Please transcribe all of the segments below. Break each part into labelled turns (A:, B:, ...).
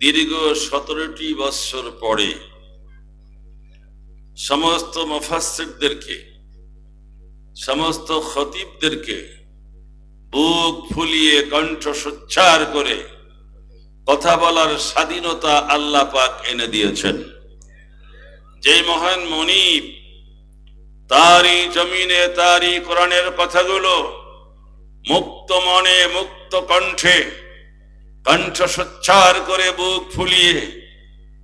A: দীর্ঘ সতেরোটি বৎসর পরে সমস্ত মফাসিরদেরকে সমস্ত খতিবদেরকে বুক ফুলিয়ে কণ্ঠ সোচ্চার করে কথা বলার স্বাধীনতা আল্লাহ পাক এনে দিয়েছেন। যে মহান মনিব, তারই জমিনে, তারই কোরআনের কথাগুলো মুক্ত মনে, মুক্ত কণ্ঠে কণ্ঠ সোচ্চার করে বুক ফুলিয়ে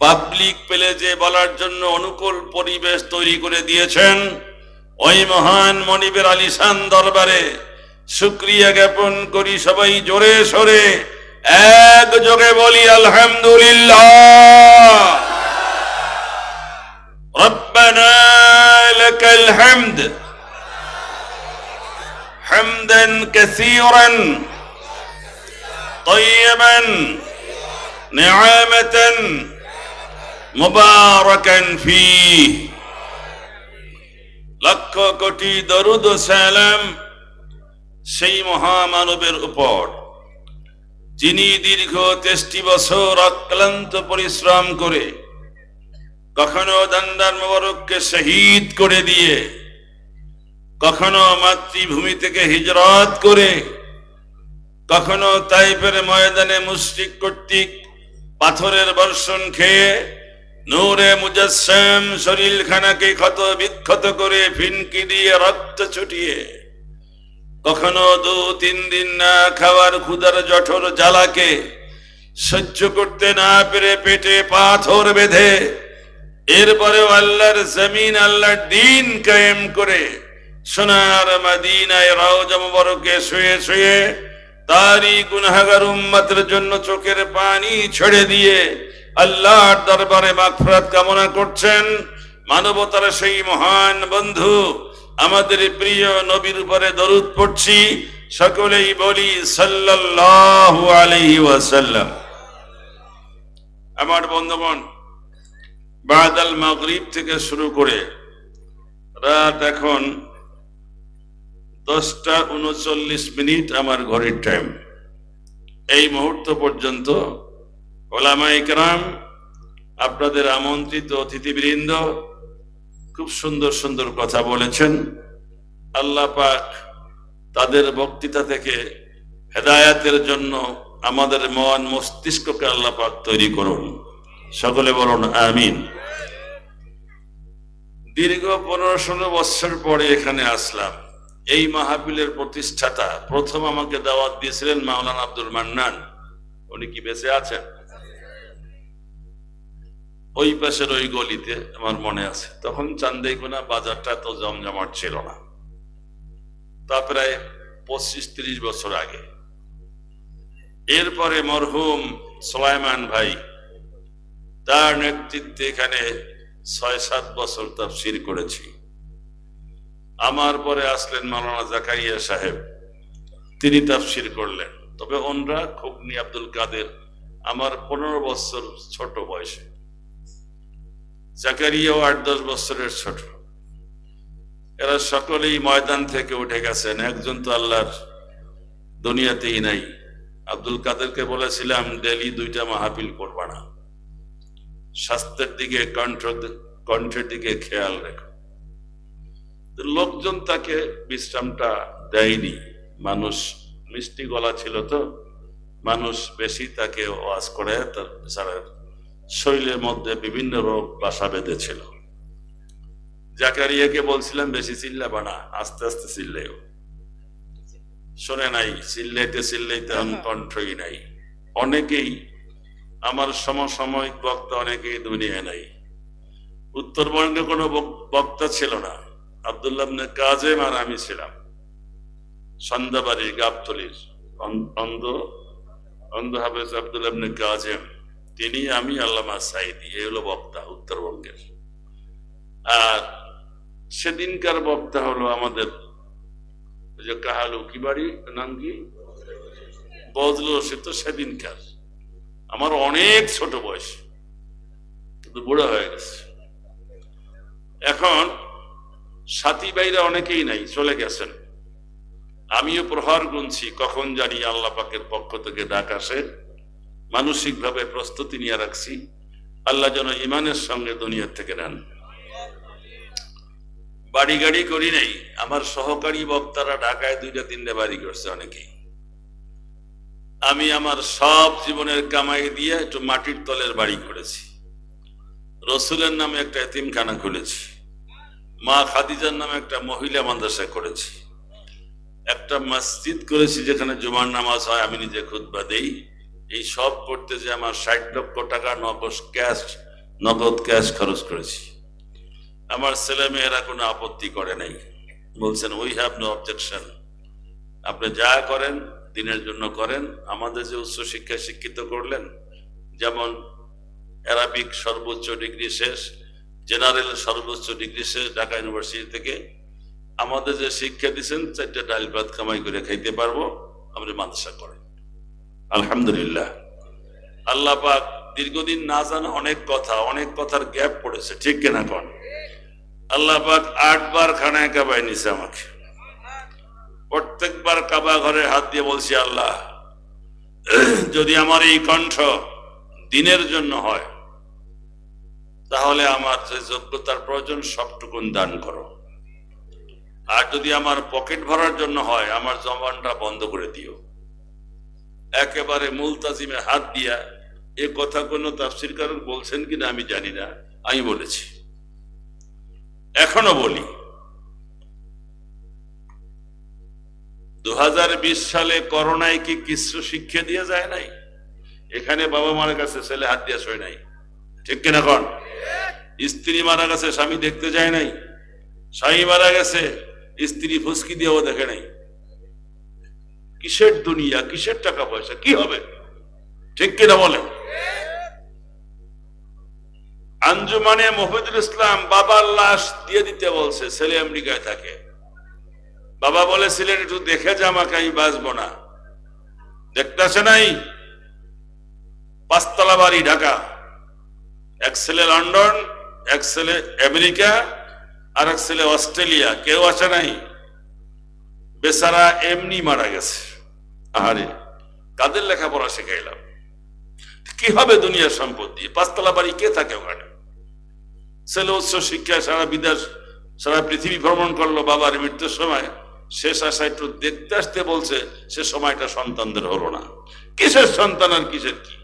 A: পাবলিক পেলে যে বলার জন্য অনুকূল পরিবেশ তৈরি করে দিয়েছেন ওই মহান মনিবের আলিশান দরবারে শুক্রিয়া জ্ঞাপন করি সবাই জোরে সরে এক যোগে বলি আলহামদুলিল্লাহ ربنا لك الحمد حمدا كثيرا طيبا نعامة مباركا فيه লক্ষ কোটি দরুদ ও সালাম সেই মহামানবের উপর যিনি দীর্ঘ তেষ্টি বছর অক্লান্ত পরিশ্রম করে কখনো দান্দার মোবারককে শহীদ করে দিয়ে কখনো মাতৃভূমি থেকে হিজরত করে কখনো তাইফের ময়দানে মুশরিক কর্তৃক পাথরের বর্ষণ খেয়ে নূরে মুজাসসাম শরীর খানাকে ক্ষত বিক্ষত করে ফিনকি দিয়ে রক্ত ছুটিয়ে কখনো দু, তিন দিন না খাওয়ার ক্ষুদার জঠর জ্বালাকে সহ্য করতে না পেরে পেটে পাথর বেঁধে এরপরেও আল্লাহর জমিন, আল্লাহর দিন কায়েম করে সোনার মাদিনায় রওজা মুবারকে শুয়ে শুয়ে তারই গুনাহগার উম্মতের জন্য চোখের পানি ছেড়ে দিয়ে আল্লাহর দরবারে মাগফিরাত কামনা করছেন। মানবতার সেই মহান বন্ধু, আমাদের প্রিয় নবীর উপরে দরুদ পড়ছি, সকলেই বলি সাল্লাল্লাহু আলাইহি ওয়াসাল্লাম। আমার বন্ধুগণ, বাদাল মাগরিব থেকে শুরু করে রাত এখন দশটা উনচল্লিশ মিনিট আমার ঘরের টাইম এই মুহূর্ত পর্যন্ত ওলামা ইকরাম আপনাদের আমন্ত্রিত অতিথিবৃন্দ খুব সুন্দর সুন্দর কথা বলেছেন। আল্লাহ পাক তাদের বক্তৃতা থেকে হেদায়াতের জন্য আমাদের মন মস্তিষ্ককে আল্লাহ পাক তৈরি করুন। সকলে বলুন, আমিন। দীর্ঘ পনেরো ষোলো বছর পরে এখানে আসলাম। এই মাহফিলের প্রতিষ্ঠাতা প্রথম আমাকে দাওয়াত দিয়েছিলেন মাওলানা আব্দুল মান্নান। উনি কি বেঁচে আছেন? ওই পাশের ওই গলিতে আমার মনে আছে। তখন চান্দেইকোনা বাজারটা তো জমজমাট ছিল না। তা প্রায় পঁচিশ ত্রিশ বছর আগে। এরপরে মরহুম সোলাইমান ভাই তার নেতৃত্বে এখানে ছয় সাত বছর তাফসির করেছি। আমার পরে আসলেন মাওলানা জাকারিয়া সাহেব। তিনি তাফসির করলেন। তবে ওনরা খুবনি আব্দুল কাদের আমার পনেরো বছর ছোট বয়সে। জাকারিয়াও আট দশ বছরের ছোট। এরা সকলেই ময়দান থেকে উঠে গেছেন। একজন তো আল্লাহর দুনিয়াতেই নাই। আব্দুল কাদেরকে বলেছিলাম ডেলি দুইটা মাহাপিল করবা না। স্বাস্থ্যের দিকে, কণ্ঠ, কণ্ঠের দিকে খেয়াল রেখো। লোকজন তাকে বিশ্রামটা দেয়নি। মানুষ মিষ্টি গলা ছিল তো। মানুষ বেশি তাকে ওয়াজ করে তার বেচারার শরীরের মধ্যে বিভিন্ন রোগ বাসা বেঁধেছিল জাকারিয়াকে বলছিলাম বেশি চিল্লাবা না আস্তে আস্তে চিল্লেও শোনে নাই চিল্লাইতে চিল্লাইতে আমি কণ্ঠই নাই। অনেকেই আমার সমসাময়িক বক্তা অনেকেই দুনিয়ায় নাই। উত্তরবঙ্গে কোনো বক- বক্তা ছিল না। আবদুল্লাহ কাজেম আর আমি ছিলাম। সন্ধ্যাবাড়ির গাবতলির অন্ধ অন্ধ হাফেজ আবদুল্লাহ কাজেম। তিনি, আমি, আল্লামা সাইদি এই হলো বক্তা, উত্তরবঙ্গের। আর সেদিনকার বক্তা হলো আমাদের যে কাহালু কি বাড়ি নাম কি বজলো সে তো সেদিনকার। আমার অনেক ছোট বয়স, কিন্তু বুড়ো হয়ে গেছে। এখন সাথী বাইরে অনেকেই নাই, চলে গেছেন। আমিও প্রহার গুনছি, কখন জানি আল্লাহ পাকের পক্ষ থেকে ডাক আসে। মানসিকভাবে প্রস্তুতি নিয়ে রাখছি। আল্লাহ যেন ইমানের সঙ্গে দুনিয়ার থেকে নেন। বাড়ি গাড়ি করি নাই, আমার সহকারী বক্তারা ঢাকায় দুইটা তিনটা বাড়ি করছে অনেকেই। আমি আমার সব জীবনের কামাই দিয়ে একটু মাটির তলের বাড়ি করেছি। রসুলের নামে একটা এতিমখানা খুলেছি। মা খাদিজার নামে একটা মহিলা মাদ্রাসা করেছি। একটা মসজিদ করেছি যেখানে জুমার নামাজ হয়, আমি নিজে খুতবা দেই। এই সব করতে যে আমার ষাট লক্ষ টাকা নগদ ক্যাশ নগদ ক্যাশ খরচ করেছি। আমার ছেলে মেয়েরা কোনো আপত্তি করে নাই। বলছেন উই হ্যাভ নো অবজেকশন আপনি যা করেন, দিনের জন্য করেন। আমাদের যে উচ্চ শিক্ষা শিক্ষিত করলেন, যেমন অ্যারাবিক সর্বোচ্চ ডিগ্রি শেষ জেনারেল সর্বোচ্চ ডিগ্রি শেষ ঢাকা ইউনিভার্সিটি থেকে আমাদের যে শিক্ষা দিচ্ছেন চারটে ডাল ভাত কামাই করে খাইতে পারব আপনি মাদ্রাসা করেন আলহামদুলিল্লাহ। আল্লাহ পাক দীর্ঘদিন না জানা অনেক কথা, অনেক কথার গ্যাপ পড়েছে, ঠিক কিনা কন? আল্লাহ পাক আটবার খানায় কাবায় নিছে আমাকে। প্রত্যেকবার কাবা ঘরে হাত দিয়ে বলছি, আল্লাহ, যদি আমার এই কণ্ঠ দিনের জন্য হয় তাহলে আমার যে যোগ্যতার প্রয়োজন সবটুকুন দান করো। আর যদি আমার পকেট ভরার জন্য হয়, আমার জমানটা বন্ধ করে দিও। একেবারে মুলতাজিমে হাত দিয়া এ কথা কোনো তাফসির কারণ বলছেন কিনা আমি জানি না, আমি বলেছি। এখনও বলি দু হাজার বিশ সালে করোনায় কি কিছু শিক্ষা দিয়ে যায় নাই? এখানে বাবা মার কাছে ছেলে হাত দিয়া শোয় নাই। ঠিক কিনা কন? স্ত্রী মারা গেছে, স্বামী দেখতে যায় নাই। স্বামী মারা গেছে, স্ত্রী ফুসকি দিয়েও দেখে নাই। কিসের দুনিয়া, কিসের টাকা পয়সা, কি হবে? ঠিক কিনা বলেন? আঞ্জুমানে মহিদুল ইসলাম বাবার লাশ দিয়ে দিতে বলছে, ছেলে আমেরিকায় থাকে। বাবা বলেছিলেন, একটু দেখে যা আমাকে, আমি বাঁচবো না। দেখতেছে নাই? পাঁচতলা বাড়ি, ঢাকা। এক ছেলে লন্ডন এক ছেলে আমেরিকা আর এক ছেলে অস্ট্রেলিয়া, কেউ আসে নাই। বেচারা এমনি মারা গেছে। আহারে, কাদের লেখাপড়া শেখাইলাম? কি হবে দুনিয়ার সম্পদ দিয়ে পাঁচতলা বাড়ি কে থাকে ওখানে? ছেলে উচ্চ শিক্ষা সারা বিদেশ, সারা পৃথিবী ভ্রমণ করল বাবার মৃত্যুর সময়। শেষ আশা একটু দেখতে আসতে বলছে, সে সময়টা সন্তানদের হলো না। কিসের সন্তান আর কিসের কি?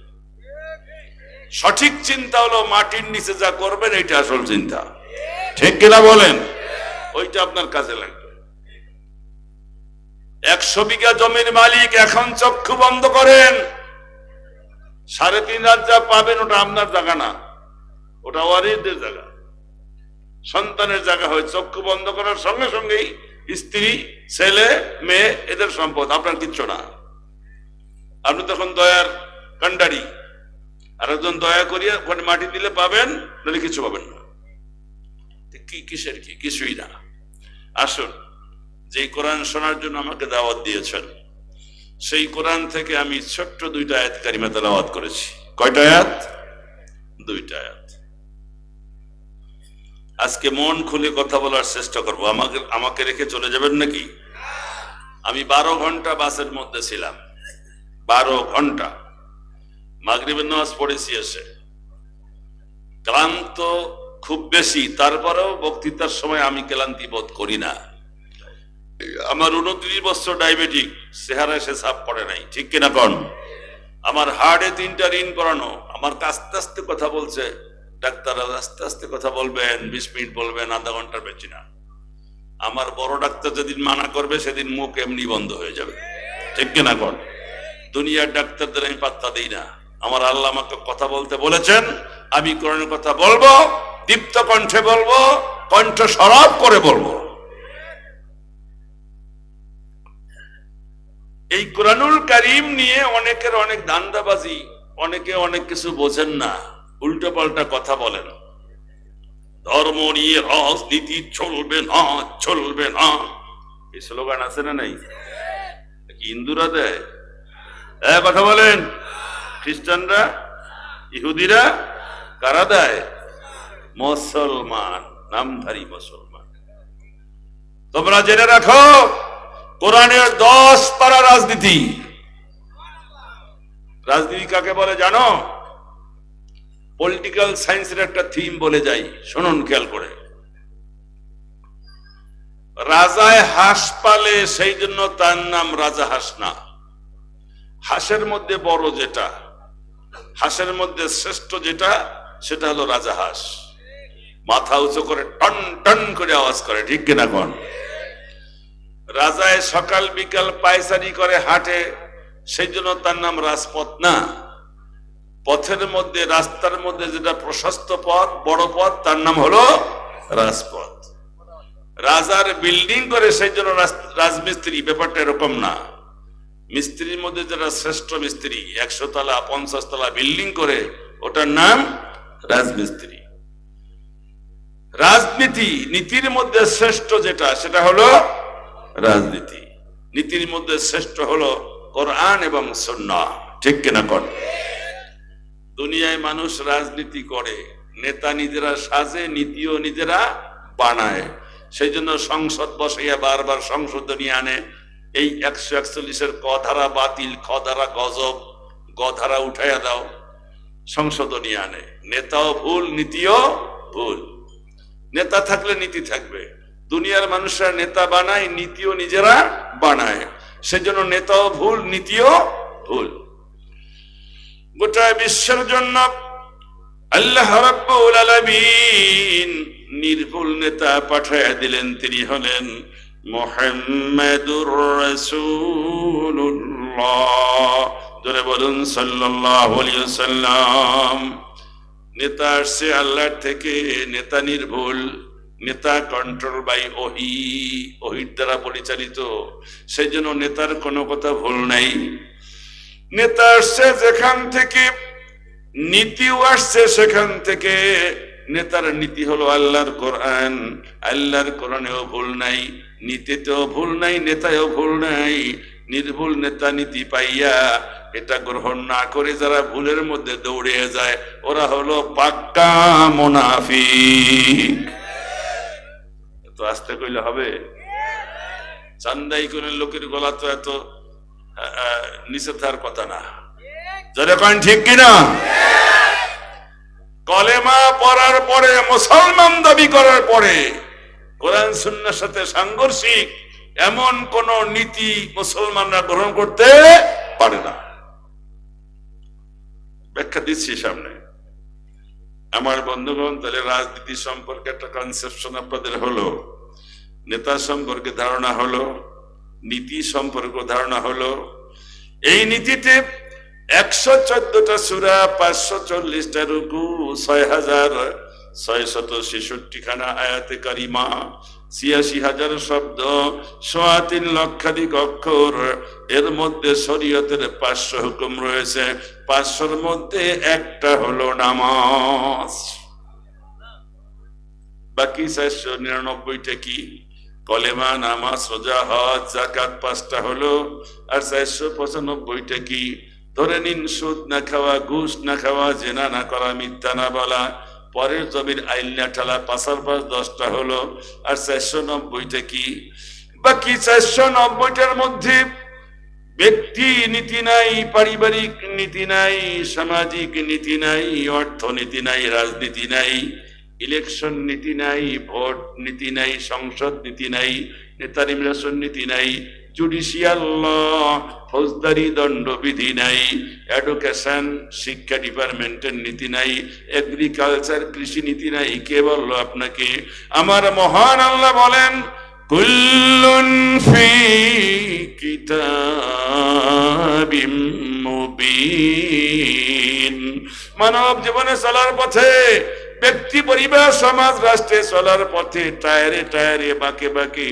A: সঠিক চিন্তা হলো মাটির নিচে যা করবেন এটা আসল চিন্তা। ঠিক কিনা বলেন? ওইটা আপনার কাজে লাগবে। একশো বিঘা জমির মালিক এখন চক্ষু বন্ধ করেন। সাড়ে তিন হাজার যা পাবেন, ওটা আপনার জায়গা না। ওটা ওয়ারিসদের জায়গা। সন্তানের জায়গা হয়। চক্ষু বন্ধ করার সঙ্গে সঙ্গেই স্ত্রী, ছেলে, মেয়ে, এদের সম্পদ। আপনার কিচ্ছু না। আপনি তখন দয়ার কান্ডারি আর একজন দয়া করিয়া ওখানে মাটি দিলে পাবেন, নাহলে কিছু পাবেন না। কি কিসের কি? কিছুই না। আসুন যে কোরআন শোনার জন্য আমাকে দাওয়াত দিয়েছেন, সেই কোরআন থেকে আমি ছোট্ট দুইটা আয়াত কারিমা তেলাওয়াত করেছি। কয়টা আয়াত? দুইটা আয়াত। আজকে মন খুলে কথা বলার চেষ্টা করব। আমাকে আমাকে রেখে চলে যাবেন নাকি? আমি বারো ঘণ্টা বাসের মধ্যে ছিলাম। বারো ঘণ্টা। মাগরিবের নামাজ পড়েছি এসে। ক্লান্ত খুব বেশি, তারপরেও বক্তৃতার সময় আমি ক্লান্তি বোধ করি না। আমার উনত্রিশ বছর ডায়াবেটিক, চেহারা সে ছাপ পড়ে নাই, ঠিক কিনা কন? আমার হার্টে তিনটা ঋণ করানো আমার আস্তে আস্তে কথা বলছে। ডাক্তার আস্তে আস্তে কথা বলবেন, বিশ মিনিট বলবেন, আধা ঘণ্টার বেশি না। আমার বড় ডাক্তার যেদিন মানা করবে, সেদিন মুখ এমনি বন্ধ হয়ে যাবে, ঠিক কিনা কন? দুনিয়ার ডাক্তারদের আমি পাত্তা দিই না। আমার আল্লাহ আমাকে কথা বলতে বলেছেন, আমি কোরআনের কথা বলব, দীপ্ত কণ্ঠে বলব কণ্ঠ সরব করে বলব। এই কোরআনুল কারিম নিয়ে অনেকের অনেক দান্দাবাজি, অনেকে অনেক কিছু বোঝেন না উল্টো পাল্টা কথা বলেন। ধর্ম নিয়ে রাজনীতি চলবে না চলবে না। এই স্লোগান আছে না নাই? হিন্দুরা দেয়? হ্যাঁ কথা বলেন। খ্রিস্টানরা, ইহুদিরা, কারা দেয়? মুসলমান, নামধারী মুসলমান। তোমরা জেনে রাখো, কোরআনের দশ পারা রাজনীতি। রাজনীতি কাকে বলে জানো? পলিটিক্যাল সায়েন্সের একটা থিম বলে যাই, শুনুন খেয়াল করে। রাজায় হাঁস পালে সেই জন্য তার নাম রাজা হাঁস না। হাঁসের মধ্যে বড় যেটা হাঁসের মধ্যে শ্রেষ্ঠ যেটা, সেটা হলো রাজা হাঁস। মাথা উঁচু করে টন টন করে আওয়াজ করে, ঠিক কিনা কোন? রাজায় সকাল বিকাল পায়চারি করে হাঁটে সেই জন্য তার নাম রাজপথ না। পথের মধ্যে, রাস্তার মধ্যে যেটা প্রশস্ত পথ, বড় পথ, তার নাম হলো রাজপথ। রাজার বিল্ডিং করে সেই জন্য রাজ- রাজমিস্ত্রি, ব্যাপারটা এরকম না। মিস্ত্রির মধ্যে যারা শ্রেষ্ঠ মিস্ত্রি, একশো তলা, পঞ্চাশ তলা বিল্ডিং করে, ওটার নাম রাজমিস্ত্রি। রাজনীতি, নীতির মধ্যে শ্রেষ্ঠ যেটা, সেটা হলো রাজনীতি। নীতির মধ্যে শ্রেষ্ঠ হলো কোরআন এবং সুন্নাহ। ঠিক কিনা কর দুনিয়ায় মানুষ রাজনীতি করে, নেতা নিজেরা সাজে, নীতিও নিজেরা বানায়। সেই জন্য সংসদ বসাইয়া বারবার সংশোধনী আনে এই একশো একচল্লিশের ক ধারা বাতিল খ ধারা গজব গ ধারা উঠাইয়া দাও, সংশোধনী আনে। নেতাও ভুল, নীতিও ভুল। নেতা থাকলে নীতি থাকবে। দুনিয়ার মানুষরা নেতা বানায়, নীতিও নিজেরা বানায়। সেজন্য নেতাও ভুল, নীতিও ভুল। গোটা বিশ্বের জন্য আল্লাহ নির্ভুল নেতা পাঠায় দিলেন, তিনি হলেন মুহাম্মাদুর রাসূলুল্লাহ। জোরে বলুন, সাল্লাল্লাহু আলাইহি ওয়াসাল্লাম। নেতা আসছে আল্লাহর থেকে, নেতা নির্ভুল, নেতা কন্ট্রোল বাই ওহি, ওহির দ্বারা পরিচালিত। সেই জন্য নেতার কোনো কথা ভুল নাই। নেতা আসছে যেখান থেকে, নীতিও আসছে সেখান থেকে। নেতার নীতি হলো আল্লাহর কোরআন, আল্লাহর কোরআনেও ভুল নাই। নীতিতেও ভুল নাই, নেতায়ও ভুল নাই। নির্ভুল নেতা নীতি পাইয়া এটা গ্রহণ না করে যারা ভুলের মধ্যে দৌড়ে যায়, ওরা হলো পাক্কা মোনাফিক। তো আস্তে কইলে হবে? চান্দাই করে লোকের গলা তো এত নিচে কথা না। যারা কন ঠিক কিনা? কলেমা পড়ার পরে, মুসলমান দাবি করার পরে কোরআন সুন্নার সাথে সাংঘর্ষিক এমন কোন নীতি মুসলমানরা গ্রহণ করতে পারে না। ব্যাখ্যা দিচ্ছি সামনে। আমার বন্ধুগণ, তাহলে রাজনীতি সম্পর্কে একটা কনসেপশন আপনাদের হলো, নেতা সম্পর্কে ধারণা হলো, নীতি সম্পর্কে ধারণা হলো। এই নীতিতে একশো চোদ্দটা সুরা, পাঁচশো চল্লিশটা রুকু, ছয় হাজার ছয় ছেষট্টি খানা আয়াতে কারিমা ছিয়াশি হাজার শব্দ সোয়া তিন লক্ষাধিক অক্ষর। এর মধ্যে শরীয়তের হুকুম রয়েছে। পাঁচশোর মধ্যে একটা হলো নামাজ। বাকি নিরানব্বইটা কি? কলেমা, নামাজ সোজা হজ জাকাত পাঁচটা হলো। আর চারশো পঁচানব্বইটা কি? ধরে নিন, সুদ না খাওয়া, ঘুষ না খাওয়া, জেনা না করা, মিথ্যা না বলা। পরের জমির আইল না ঠালা পাশ দশটা হলো, আর চারশো নব্বইটা কি? বাকি চারশো নব্বইটার মধ্যে ব্যক্তি নীতি নাই, পারিবারিক নীতি নাই, সামাজিক নীতি নাই, অর্থনীতি নাই, রাজনীতি নাই, ইলেকশন নীতি নাই, ভোট নীতি নাই, সংসদ নীতি নাই নেতা নির্বাচন নীতি নাই জুডিশিয়াল ফৌজদারি দণ্ডবিধি নাই এডুকেশন শিক্ষা ডিপার্টমেন্টের নীতি নাই এগ্রিকালচার কৃষি নীতি নাই কে বলল আপনাকে আমার মহান আল্লাহ বলেন কুল্লুন ফি কিতাবিম মুবিন মানব জীবনে চলার পথে ব্যক্তি পরিবার, সমাজ, রাষ্ট্রে চলার পথে টায়ারে টায়ারে, বাঁকে বাঁকে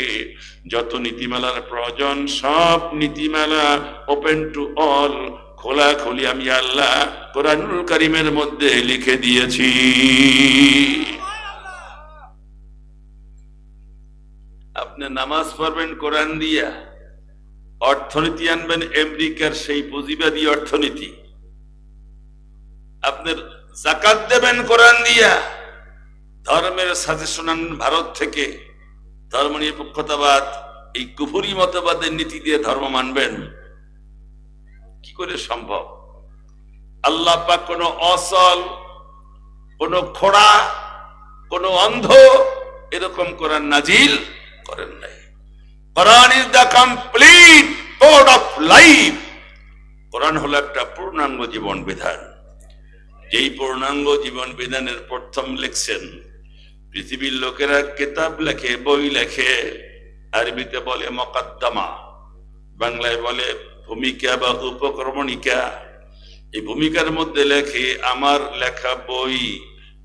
A: যত নীতিমালার প্রয়োজন, সব নীতিমালা ওপেন টু অল খোলা খুলি আমি আল্লাহ কোরআনুল করিমের মধ্যে লিখে দিয়েছি। আপনি নামাজ পড়বেন কোরআন দিয়া, অর্থনীতি আনবেন আমেরিকার সেই পুঁজিবাদী অর্থনীতি। আপনার জাকাত দেবেন কোরআন দিয়া। ধর্মের সাজেশন আনবেন ভারত থেকে। ধর্ম নিরপেক্ষতাবাদ এই কুফুরি মতবাদের নীতি দিয়ে ধর্ম মানবেন। কি করে সম্ভব? আল্লাহ পাক কোনো অসল, কোনো খোড়া, কোনো অন্ধ এরকম কোরআন নাজিল করেন নাই। Quran is the complete code of life. Quran হলো একটা পূর্ণাঙ্গ জীবন বিধান। যেই পূর্ণাঙ্গ জীবন বিধানের প্রথম লিখছেন, পৃথিবীর লোকেরা কেতাব লেখে, বই লেখে, আরবিতে বলে মকদ্দমা, বাংলায় বলে ভূমিকা বা উপক্রমণিকা। এই ভূমিকার মধ্যে লেখে, আমার লেখা বই,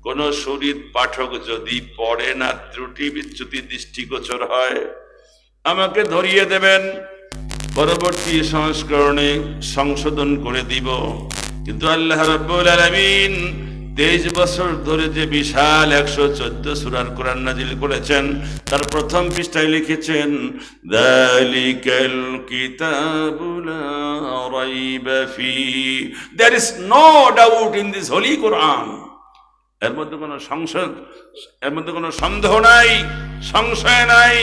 A: কোন শরীর পাঠক যদি পড়ে না, ত্রুটি বিচ্যুতি দৃষ্টিগোচর হয়, আমাকে ধরিয়ে দেবেন। পরবর্তী সংস্করণে সংশোধন করে দিব। কিন্তু আল্লাহ রাব্বুল আলামিন তেইশ বছর ধরে যে বিশাল একশো চোদ্দ সুরার কোরআন নাজিল করেছেন, তার প্রথম পৃষ্ঠায় লিখেছেন, দালিকাল কিতাবুল ফি is no doubt in this holy Quran এর মধ্যে কোনো সংশয়, এর মধ্যে কোনো সন্দেহ নাই, সংশয় নাই।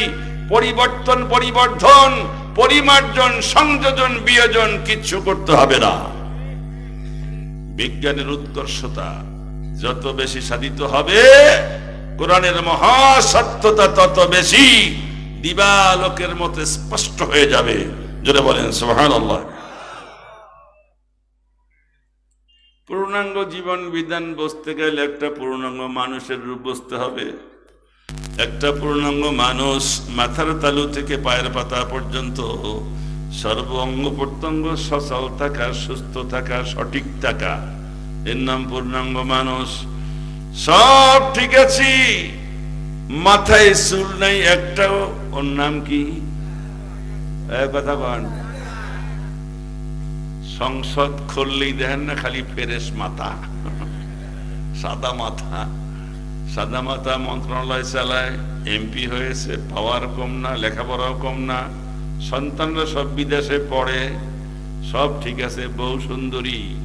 A: পরিবর্তন, পরিবর্ধন, পরিমার্জন, সংযোজন, বিয়োজন কিচ্ছু করতে হবে না। বিজ্ঞানের উৎকর্ষতা যত বেশি সাধিত হবে, কোরআনের মহাসত্যতা তত বেশি দিবালোকের মতো স্পষ্ট হয়ে যাবে। যেটা বলেন সোহান পূর্ণাঙ্গ জীবন বিধান বসতে গেলে একটা পূর্ণাঙ্গ মানুষের রূপ বসতে হবে। একটা পূর্ণাঙ্গ মানুষ মাথার তালু থেকে পায়ের পাতা পর্যন্ত সর্ব অঙ্গ প্রত্যঙ্গ সচল থাকা, সুস্থ থাকা, সঠিক থাকা। এর নাম পূর্ণাঙ্গ মানুষ। সব ঠিক আছে। মাথায় চুল নাই একটাও। ওর নাম কি? কথা কন সংসদ খুললেই দেখেন না খালি ফেরেস মাথা। সাদা মাথা। সাদা মাথা মন্ত্রণালয় চালায়। এমপি হয়েছে, পাওয়ার কম না, লেখাপড়াও কম না। সন্তানরা সব বিদেশে পড়ে, সব ঠিক আছে, বউ সুন্দরী।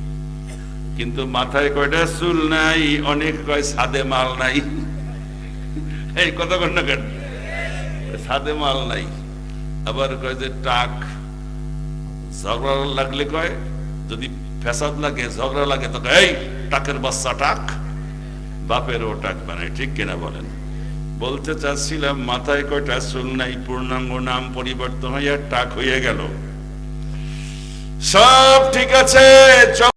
A: কিন্তু মাথায় কয়টা চুল নাই, অনেক কয় সাদে মাল নাই। এই কথা কন না কেন? সাদে মাল নাই। আবার কয় যে টাক, ঝগড়া লাগলে কয়, যদি ফেসাদ লাগে, ঝগড়া লাগে, তো এই, টাকের বাচ্চা টাক বাপের ও টাক বানায়। ঠিক কিনা বলেন? বলতে চাচ্ছিলাম, মাথায় কয়টা চুল নাই, পূর্ণাঙ্গ নাম পরিবর্তন হইয়া টাক হয়ে গেল। সব ঠিক আছে